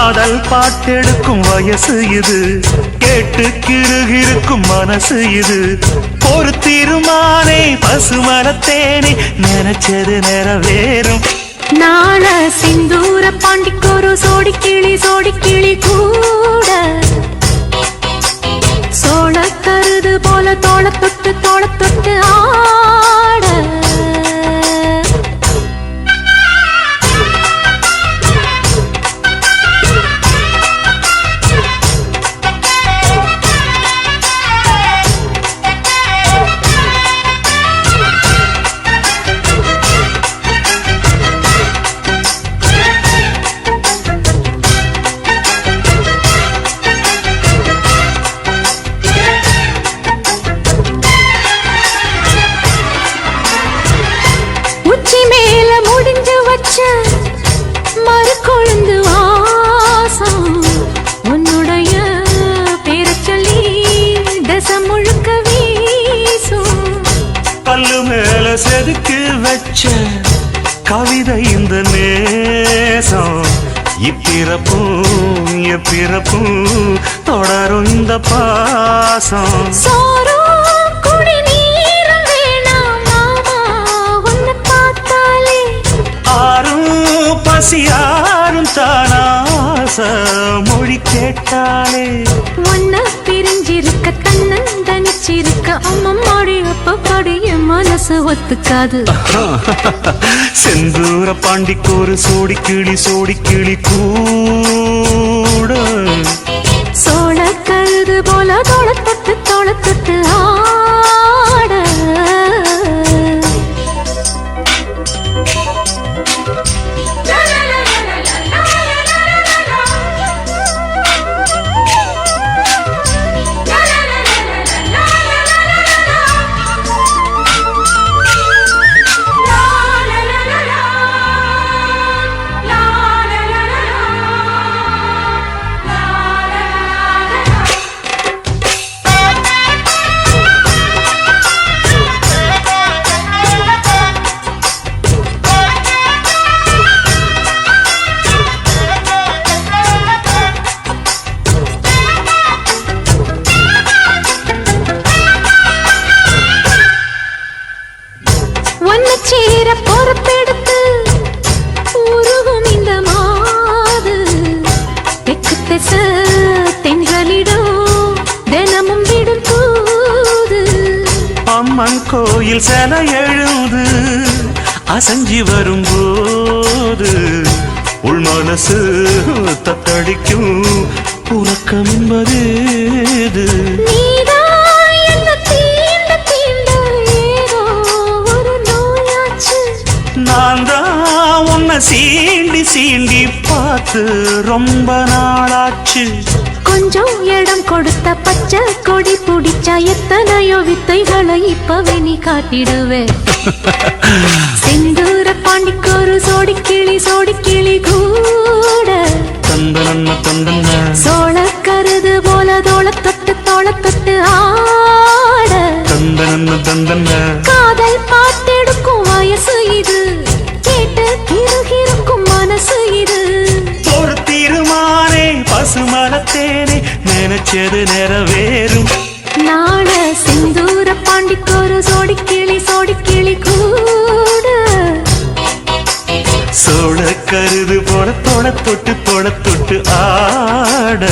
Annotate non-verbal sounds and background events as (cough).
பாடல் பாட்டெடுக்கும் வயசு இது. கேட்டு கிருகிருக்கும் மனசு இது. ஒரு தீர்மானே பசுமரத்தேனே நினைச்சது நிறவேறும். நாள சிந்தூர பாண்டிக்கொரு சோடி கிளி உச்சி மேல முடிஞ்சு வச்ச மறு கொழுந்து வாசம். உன்னுடைய பேரை சொல்லி தசம் முழுக்க வீசும். பல்லு மேல செதுக்கு வச்ச கவிதை இந்த நேசம். இப்பிறப்பும் எப்பிறப்பும் தொடரும் இந்த பாசம். சோறும் குடிநீரும் மொழி கேட்டாலே. ஒன்ன பிரிஞ்சிருக்க தன்னன் தனிச்சிருக்க அம்மம்மாடி அப்பப்படி என் மனசு ஒத்துக்காது. (laughs) செந்தூர பாண்டிக்கொரு சோடி கிளி சோடி கிளி கூட. சோழ கழுது போல தோள தொட்டு சேர பொறுப்பெடுத்து உருகும் இந்த மாது. தெற்கு திச தென்றலிடும் தினமும் விடும் தூது. அம்மன் கோயில் செல எழுது அசஞ்சி வரும்போது உள் மனசு தத்தடிக்கும் உறக்கம் என்பது பார்த்து ரொம்ப நாளாச்சு. கொஞ்சம் இடம் கொடுத்த பச்சை கொடி பிடிச்சா எத்தனையோ வித்தைகளை இப்பவே நீ காட்டிடுவே. (laughs) பசுமரத்தேனே நினைச்சது நிறைவேறும். நாள சிந்தூர பாண்டிக்கொரு சோடி கிளி சோடி கிளி கூட. சோழ கருது போல தொட தொட்டு தொட தொட்டு ஆட.